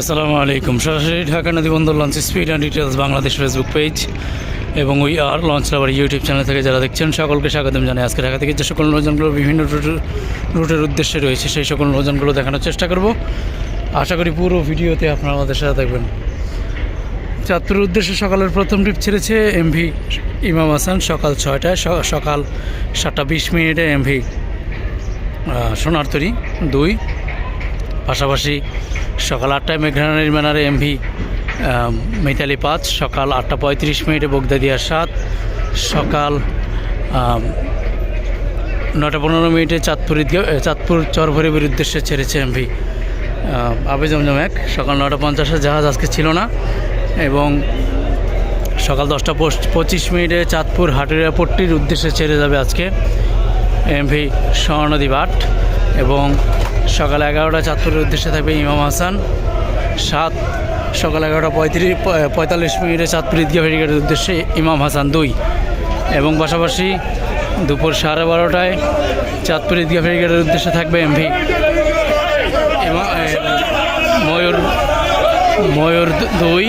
আসসালামু আলাইকুম। সরাসরি ঢাকা নদী বন্দর launch speed and details Bangladesh Facebook page এবং ওই আর লঞ্চ লাভার ইউটিউব চ্যানেল থেকে যারা দেখছেন, সকলকে স্বাগতম জানাই। আজকে ঢাকা থেকে যে সকল নৌযানগুলো বিভিন্ন রুটের রুটের উদ্দেশ্যে রয়েছে, সেই সকল নৌযানগুলো দেখানোর চেষ্টা করব। আশা করি পুরো ভিডিওতে আপনারা আমাদের সাথে থাকবেন। চাঁদপুরের উদ্দেশ্যে সকালের প্রথম ট্রিপ ছেড়েছে এমভি ইমাম হাসান, সকাল ছয়টায় সকাল সাতটা বিশ মিনিটে এমভি সোনারতরি দুই। পাশাপাশি সকাল আটটায় মেঘরানের ম্যানারে এমভি মিতালি পাঁচ, সকাল আটটা পঁয়ত্রিশ মিনিটে বগদাদিয়া সাত, সকাল নটা পনেরো মিনিটে চাঁদপুর চাঁদপুর চরভরিবির উদ্দেশ্যে ছেড়েছে এমভি। আবে জমজম এক, সকাল নটা পঞ্চাশে জাহাজ আজকে ছিল না এবং সকাল দশটা পঁচিশ মিনিটে চাঁদপুর হাটের এয়ারপোর্টটির উদ্দেশ্যে ছেড়ে যাবে আজকে এমভি স্বর্ণদ্বীপ আট এবং সকাল এগারোটা চাঁদপুরের উদ্দেশ্যে থাকবে ইমাম হাসান। সাত, সকাল এগারোটা পঁয়ত্রিশ পঁয়তাল্লিশ মিনিটে চাঁদপুর ঈদগাহ ফেরিঘাটের উদ্দেশ্যে ইমাম হাসান দুই। এবং পাশাপাশি দুপুর সাড়ে বারোটায় চাঁদপুর ঈদগাহ ফেরিঘাটের উদ্দেশ্যে থাকবে এমভি। ময়ূর ময়ূর দুই।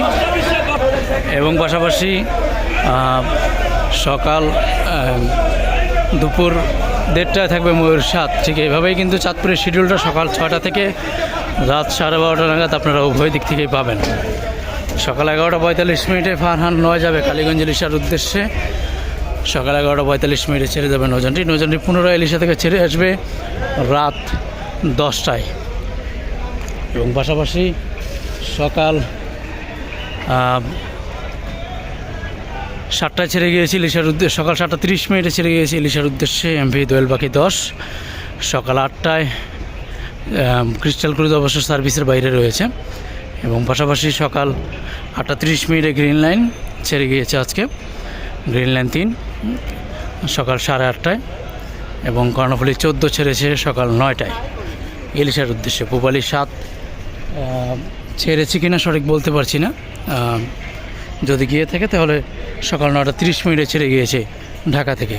এবং পাশাপাশি সকাল দুপুর দেড়টায় থাকবে ময়ূর সাত। ঠিক এইভাবেই কিন্তু চাঁদপুরের শিডিউলটা সকাল ছটা থেকে রাত সাড়ে বারোটা নাগাদ আপনারা উভয় দিক থেকেই পাবেন। সকাল এগারোটা পঁয়তাল্লিশ মিনিটে ফারহান নয় যাবে কালীগঞ্জ ইলিশার উদ্দেশ্যে। সকাল এগারোটা পঁয়তাল্লিশ মিনিটে ছেড়ে যাবে নজনটি। নজনটি পুনরায় ইলিশা থেকে ছেড়ে আসবে রাত দশটায়। এবং পাশাপাশি সকাল সাতটায় ছেড়ে গিয়েছি ইলিশার উদ্দেশ্যে সকাল সাতটা তিরিশ মিনিটে ছেড়ে গিয়েছি ইলিশার উদ্দেশ্যে এমভি দোয়েল বাকি দশ। সকাল আটটায় ক্রিস্টাল ক্রুজ অবশ্য সার্ভিসের বাইরে রয়েছে। এবং পাশাপাশি সকাল আটটা তিরিশ মিনিটে গ্রিন লাইন ছেড়ে গিয়েছে আজকে। গ্রিন লাইন তিন, সকাল সাড়ে আটটায় এবং কর্ণফুলি চোদ্দ ছেড়েছে সকাল নয়টায়। ইলিশার উদ্দেশ্যে পুবালি সাত ছেড়েছি কিনা সঠিক বলতে পারছি না। যদি গিয়ে থাকে তাহলে সকাল নটা তিরিশ মিনিটে ছেড়ে গিয়েছে ঢাকা থেকে।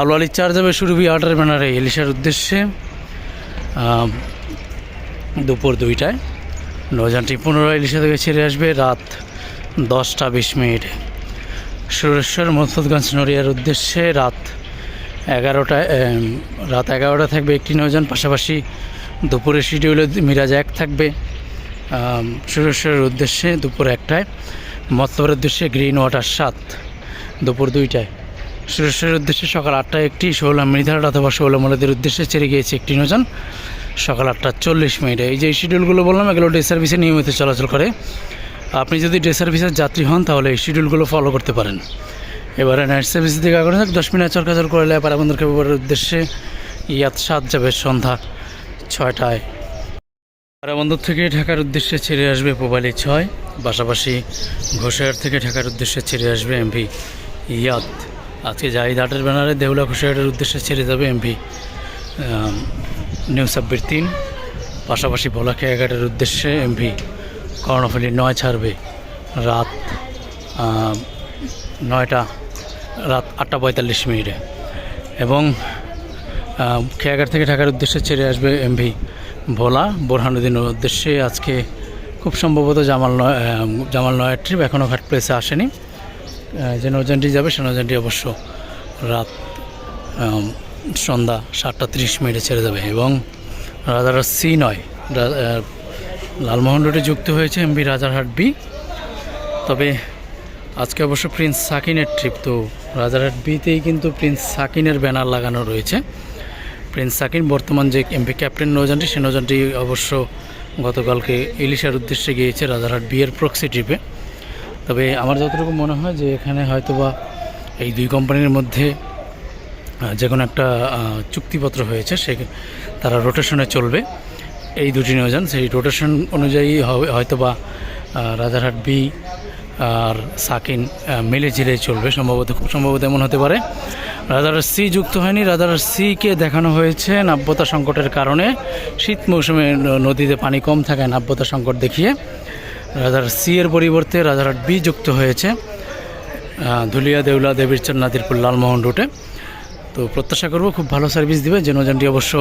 আলু আলির চার যাবে সুরভি আটার ব্যানারে এলিশার উদ্দেশ্যে দুপুর দুইটায়। নৌযানটি পুনরায় ইলিশা থেকে ছেড়ে আসবে রাত দশটা বিশ মিনিটে। সুরেশ্বর মসুদগঞ্জ নড়িয়ার উদ্দেশ্যে রাত এগারোটায় রাত এগারোটা থাকবে একটি নৌযান, পাশাপাশি দুপুরের শিডিউলে মিরাজ এক থাকবে। সুরেশ্বরের উদ্দেশ্যে দুপুর একটায়। মতলবের উদ্দেশ্যে গ্রিন ওয়াটার সাত, দুপুর দুইটায়। সুরেশ্বরের উদ্দেশ্যে সকাল আটটায় একটি ষোলো মৃধার অথবা ষোলো মলেদের উদ্দেশ্যে ছেড়ে গিয়েছে একটি নৌযান। সকাল আটটা চল্লিশ মিনিটে। এই যে শিডিউলগুলো বললাম, এগুলো ডে সার্ভিসে নিয়মিত চলাচল করে। আপনি যদি ডে সার্ভিসের যাত্রী হন, তাহলে এই শিডিউলগুলো ফলো করতে পারেন। এবারে নাইট সার্ভিস দিকে আগে থাক দশ মিনিট চরকাচর করলে পারাবন্দর কেবলের উদ্দেশ্যে ইয়াত সাত যাবে সন্ধ্যা ছয়টায়। পারাবন্দর থেকে ঢাকার উদ্দেশ্যে ছেড়ে আসবে পোবালি ছয়। পাশাপাশি ঘোষায়ার থেকে ঢাকার উদ্দেশ্যে ছেড়ে আসবে এমভি ইয়াত। আজকে জাহিদ আটের ব্যানারে দেউলা ঘোষায়ারের উদ্দেশ্যে ছেড়ে যাবে এমভি নিউ সাব্বির তিন। পাশাপাশি ভোলাকে এগারোটার উদ্দেশ্যে এমভি কর্ণফুলি নয় ছাড়বে রাত নয়টা, রাত আটটা পঁয়তাল্লিশ মিনিটে। এবং খেয়াঘাট থেকে ঢাকার উদ্দেশ্যে ছেড়ে আসবে এমভি ভোলা, বোরহানুদ্দিনের উদ্দেশ্যে আজকে খুব সম্ভবত জামাল নয় জামাল নয়ের ট্রিপ এখনও ঘাট প্লেসে আসেনি। যে নৌজানটি যাবে সে নৌজানটি অবশ্য রাত সন্ধ্যা সাতটা তিরিশ মিনিটে ছেড়ে যাবে এবং রাজারহাট সি নয় লালমোহন রোডে যুক্ত হয়েছে এমবি রাজারহাট বি তবে আজকে অবশ্য প্রিন্স সাকিনের ট্রিপ তো রাজারহাট বিতেই কিন্তু প্রিন্স সাকিনের ব্যানার লাগানো রয়েছে। প্রিন্স সাকিন বর্তমান যে এমপি ক্যাপ্টেন নৌজানটি সে নৌজানটি অবশ্য গতকালকে ইলিশার উদ্দেশ্যে গিয়েছে রাজারহাট বিয়ের প্রক্সি ট্রিপে তবে আমার যতটুকু মনে হয় যে এখানে হয়তোবা এই দুই কোম্পানির মধ্যে যে কোনো একটা চুক্তিপত্র হয়েছে, সে তারা রোটেশনে চলবে। এই দুটি নিয়োজন, সেই রোটেশন অনুযায়ী হবে, হয়তোবা রাজারহাট বি আর সাকিন মিলে ঝিলে চলবে। সম্ভবত, খুব সম্ভবত এমন হতে পারে। রাজারহাট সি যুক্ত হয়নি। রাজারহাট সিকে দেখানো হয়েছে নাব্যতা সংকটের কারণে। শীত মৌসুমে নদীতে পানি কম থাকায় নাব্যতা সংকট দেখিয়ে রাজারহাট সি এর পরিবর্তে রাজারহাট বি যুক্ত হয়েছে ধুলিয়া, দেউলা, দেবীরচর, নাদিরপুর, লালমোহন রুটে। তো প্রত্যাশা করব খুব ভালো সার্ভিস দিবে। যে অবশ্য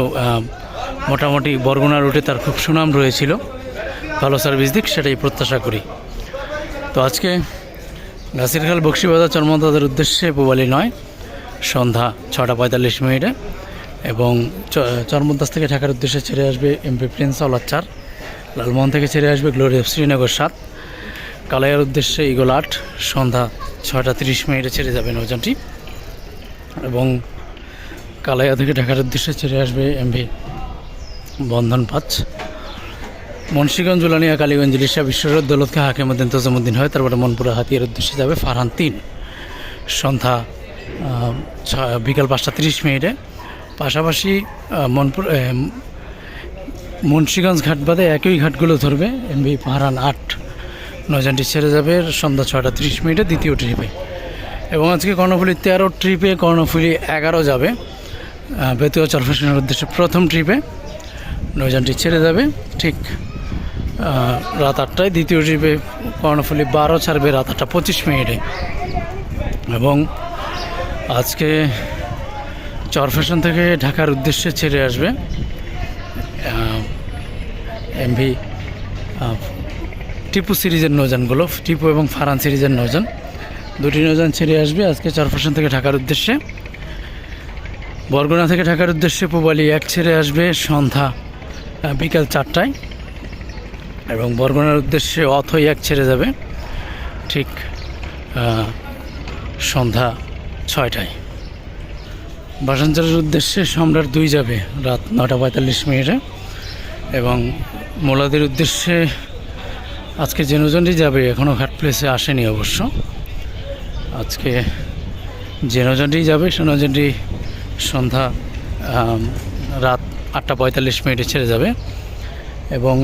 মোটামুটি বরগুনা রুটে তার খুব সুনাম রয়েছিল। ভালো সার্ভিস দিক, সেটাই প্রত্যাশা করি। তো আজকে গাছিরখাল বক্সিবাজার চর্মদাদের উদ্দেশ্যে পুবালি নয়, সন্ধ্যা ছটা পঁয়তাল্লিশ মিনিটে। এবং চরমদাস থেকে ঢাকার উদ্দেশ্যে ছেড়ে আসবে এমপি প্রিন্স আওলাদ চার, লালমোহন থেকে ছেড়ে আসবে গ্লোরি অফ শ্রীনগর সাত, কালাইয়ার উদ্দেশ্যে ইগল আট, সন্ধ্যা ছটা তিরিশ মিনিটে ছেড়ে যাবে নৌযানটি। এবং কালাইয়া থেকে ঢাকার উদ্দেশ্যে ছেড়ে আসবে এমভি বন্ধন পাঁচ। মুন্সিগঞ্জ জুলানিয়া কালীগঞ্জ ইলিশা বিশ্বরোড দৌলতখা হাকিমুদ্দিন তোজমুদ্দিন হয়। তারপরে মনপুরা, হাতিয়ার উদ্দেশ্যে যাবে ফারহান তিন। সন্ধ্যা বিকাল পাঁচটা তিরিশ মিনিটে। পাশাপাশি মনপুর মুন্সিগঞ্জ ঘাট বাদে একই ঘাটগুলো ধরবে। এমভি ফারহান আট, নয়জনটি ছেড়ে যাবে সন্ধ্যা ছটা তিরিশ মিনিটে দ্বিতীয় ট্রিপে। এবং আজকে কর্ণফুলি তেরো ট্রিপে, কর্ণফুলি এগারো যাবে। বেতুয়া চরফেশনের উদ্দেশ্যে প্রথম ট্রিপে নয়জনটি ছেড়ে যাবে। ঠিক রাত আটটায় দ্বিতীয় ট্রিপে কর্ণফুলি বারো ছাড়বে রাত আটটা পঁচিশ মিনিটে। এবং আজকে চরফেশন থেকে ঢাকার উদ্দেশ্যে ছেড়ে আসবে এমভি টিপু সিরিজের নৌযানগুলো টিপু এবং ফারান সিরিজের নৌযান। দুটি নৌযান ছেড়ে আসবে আজকে চরফেশন থেকে ঢাকার উদ্দেশ্যে। বরগুনা থেকে ঢাকার উদ্দেশ্যে পুবালি এক ছেড়ে আসবে সন্ধ্যা বিকাল চারটায়। এবং বরগুনার উদ্দেশ্যে অথই এক ছেড়ে যাবে ঠিক সন্ধ্যা ছয়টায়। বাসাঞ্চলের উদ্দেশ্যে সম্রাট দুই যাবে রাত নটা পঁয়তাল্লিশ মিনিটে এবং মোলাদের উদ্দেশ্যে আজকে যে নৌজনটি যাবে এখনও ঘাট প্লেসে আসেনি অবশ্য। আজকে যে নৌজনটি যাবে সে নৌজনটি সন্ধ্যা রাত আটটা পঁয়তাল্লিশ মিনিটে ছেড়ে যাবে। এবং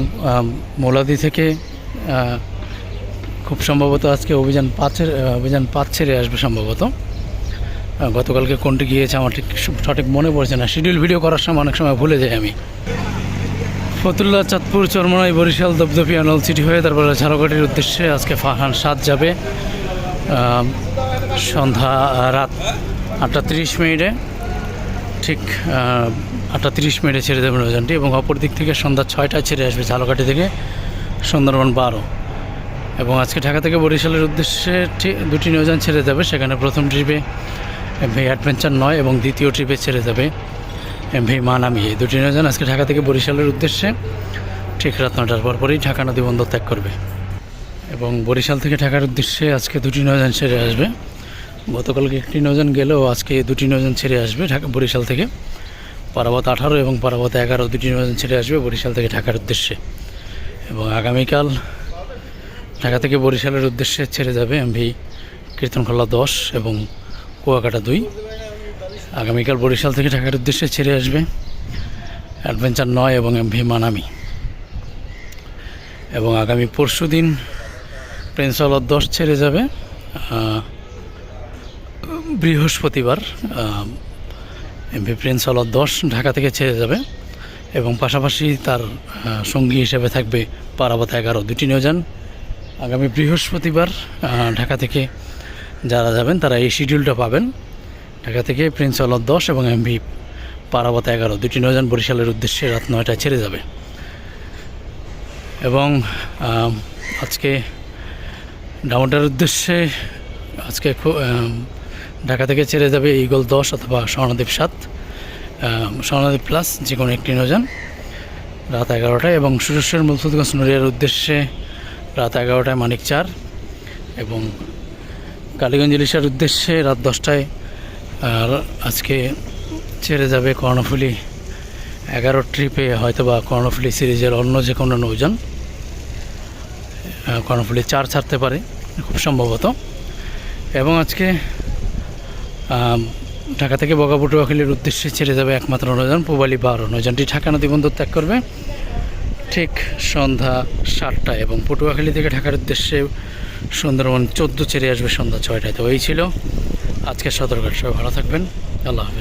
মোলাদি থেকে খুব সম্ভবত আজকে অভিযান পাঁচের অভিযান পাঁচ ছেড়ে আসবে সম্ভবত। গতকালকে কোনটি গিয়েছে আমার ঠিক সঠিক মনে পড়ছে না। শিডিউল ভিডিও করার সময় অনেক সময় ভুলে যাই আমি। ফতুল্লা, চাঁদপুর, চরমনাই, বরিশাল দপদপিয়া নলসিটি হয়ে তারপরে ঝালকাঠির উদ্দেশ্যে আজকে ফাহান সাত যাবে সন্ধ্যা রাত আটটা তিরিশ মিনিটে। ঠিক আটটা তিরিশ মিনিটে ছেড়ে দেবেন নৌযানটি এবং অপর দিক থেকে সন্ধ্যা ছয়টায় ছেড়ে আসবে ঝালকাঠি থেকে সুন্দরবন বারো। এবং আজকে ঢাকা থেকে বরিশালের উদ্দেশ্যে দুটি নৌযান ছেড়ে যাবে সেখানে প্রথম ট্রিপে ভি অ্যাডভেঞ্চার নয় এবং দ্বিতীয় ট্রিপে ছেড়ে যাবে ভি মানামি। এই দুটি নৌযান আজকে ঢাকা থেকে বরিশালের উদ্দেশ্যে ঠিক রাত নটার পরপরই ঢাকা নদী বন্দর ত্যাগ করবে। এবং বরিশাল থেকে ঢাকার উদ্দেশ্যে আজকে দুটি নৌযান ছেড়ে আসবে। গতকালকে একটি নৌযান গেলেও আজকে দুটি নৌযান ছেড়ে আসবে ঢাকা বরিশাল থেকে। পারাবত আঠারো এবং পারাবত এগারো দুটি নৌযান ছেড়ে আসবে বরিশাল থেকে ঢাকার উদ্দেশ্যে। এবং আগামীকাল ঢাকা থেকে বরিশালের উদ্দেশ্যে ছেড়ে যাবে এমভি কীর্তনখোলা দশ এবং কুয়াকাটা দুই। আগামীকাল বরিশাল থেকে ঢাকার উদ্দেশ্যে ছেড়ে আসবে অ্যাডভেঞ্চার নয় এবং এমভি মানামি। এবং আগামী পরশু দিন প্রিন্স দশ ছেড়ে যাবে বৃহস্পতিবার এমপি প্রিন্স আওলাদ দশ ঢাকা থেকে ছেড়ে যাবে এবং পাশাপাশি তার সঙ্গী হিসেবে থাকবে পারাবত এগারো। দুটি নৌযান আগামী বৃহস্পতিবার ঢাকা থেকে যারা যাবেন তারা এই শিডিউলটা পাবেন। ঢাকা থেকে প্রিন্স আওলাদ দশ এবং এমভি পারাবত এগারো। দুটি নৌযান বরিশালের উদ্দেশ্যে রাত নয়টায় ছেড়ে যাবে। এবং আজকে ডাউনটার উদ্দেশ্যে আজকে ঢাকা থেকে ছেড়ে যাবে ইগল দশ অথবা স্বর্ণদ্বীপ সাত স্বর্ণদ্বীপ প্লাস যে কোনো একটি নৌযান। রাত এগারোটায় এবং সুরেশ্বর মুলসুদগঞ্জ নড়িয়ার উদ্দেশ্যে রাত এগারোটায় মানিক চার এবং কালীগঞ্জ ইলিশার উদ্দেশ্যে রাত দশটায় আজকে ছেড়ে যাবে কর্ণফুলি এগারো ট্রিপে হয়তো বা কর্ণফুলি সিরিজের অন্য যে কোনো নৌযান কর্ণফুলি চার ছাড়তে পারে, খুব সম্ভবত। এবং আজকে ঢাকা থেকে বগাপটুয়াখালীর উদ্দেশ্যে ছেড়ে যাবে একমাত্র নৌযান পুবালি বারো। নৌযানটি ঢাকা নদী বন্দর ত্যাগ করবে। ঠিক সন্ধ্যা সাতটায় এবং পটুয়াখালী থেকে ঢাকার উদ্দেশ্যে সুন্দরবন চোদ্দ ছেড়ে আসবে সন্ধ্যা ছয়টায়। তো এই ছিল আজকের সতর্কতা সবাই ভালো থাকবেন। আল্লাহ হাফেজ।